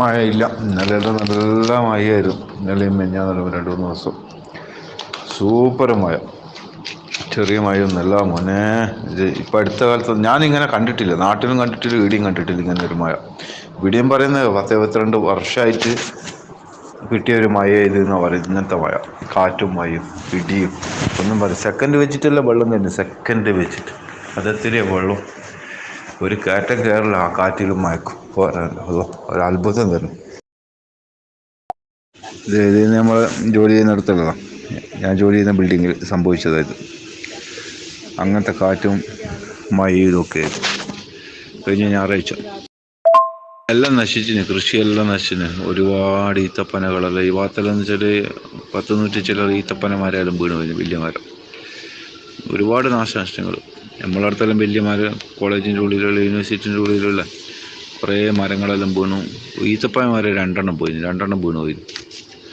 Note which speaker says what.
Speaker 1: മഴ ഇല്ല ഇന്നലെ നല്ല മഴയായിരുന്നു. ഇന്നലെയും മെഞ്ഞാന്നലും രണ്ട് മൂന്ന് ദിവസം. സൂപ്പർ മഴ. ചെറിയ മഴയൊന്നുമല്ല മോനെ. ഇത് ഇപ്പം അടുത്ത കാലത്ത് ഞാനിങ്ങനെ കണ്ടിട്ടില്ല. നാട്ടിലും കണ്ടിട്ടില്ല ഇവിടെയും കണ്ടിട്ടില്ല ഇങ്ങനെ ഒരു മഴ. ഇവിടെയും പറയുന്നത് പത്ത് ഇരുപത്തിരണ്ട് വർഷമായിട്ട് കിട്ടിയ ഒരു മഴ ഇത് എന്നാണ് പറയുന്നത്. ഇങ്ങനത്തെ മഴ. കാറ്റും മഴയും ഇടിയും. ഒന്നും പറയും സെക്കൻഡ് വെച്ചിട്ടല്ല വെള്ളം തന്നെ സെക്കൻഡ് വെച്ചിട്ട്. അതെത്തിരിയ വെള്ളം? ഒരു കയറ്റം കയറില്ല ആ കാറ്റിലും മയക്കും ഒരു അത്ഭുതം തന്നെ. ഇത് നമ്മൾ ജോലി ചെയ്യുന്നിടത്തുള്ളതാണ് ഞാൻ ജോലി ചെയ്യുന്ന ബിൽഡിങ്ങിൽ സംഭവിച്ചതായത്. അങ്ങനത്തെ കാറ്റും മഴയും ഒക്കെ ആയിരുന്നു. കഴിഞ്ഞ ഞായറാഴ്ച. എല്ലാം നശിച്ചിന് കൃഷിയെല്ലാം നശിച്ചിന്. ഒരുപാട് ഈത്തപ്പനകളെല്ലാം. ഈ ഭാഗത്തെല്ലാം എന്ന് വെച്ചാൽ പത്ത് നൂറ്റി ചില ഈത്തപ്പനമാരെല്ലാം വീണ് കഴിഞ്ഞു വലിയ മരം ഒരുപാട് നാശനഷ്ടങ്ങൾ നമ്മളടുത്തെല്ലാം വലിയ മരം കോളേജിന്റെ ഉള്ളിലുള്ള യൂണിവേഴ്സിറ്റിന്റെ ഉള്ളിലുള്ള കുറേ മരങ്ങളെല്ലാം വീണു. ഈത്തപ്പന മരം രണ്ടെണ്ണം പോയി. രണ്ടെണ്ണം വീണു പോയി.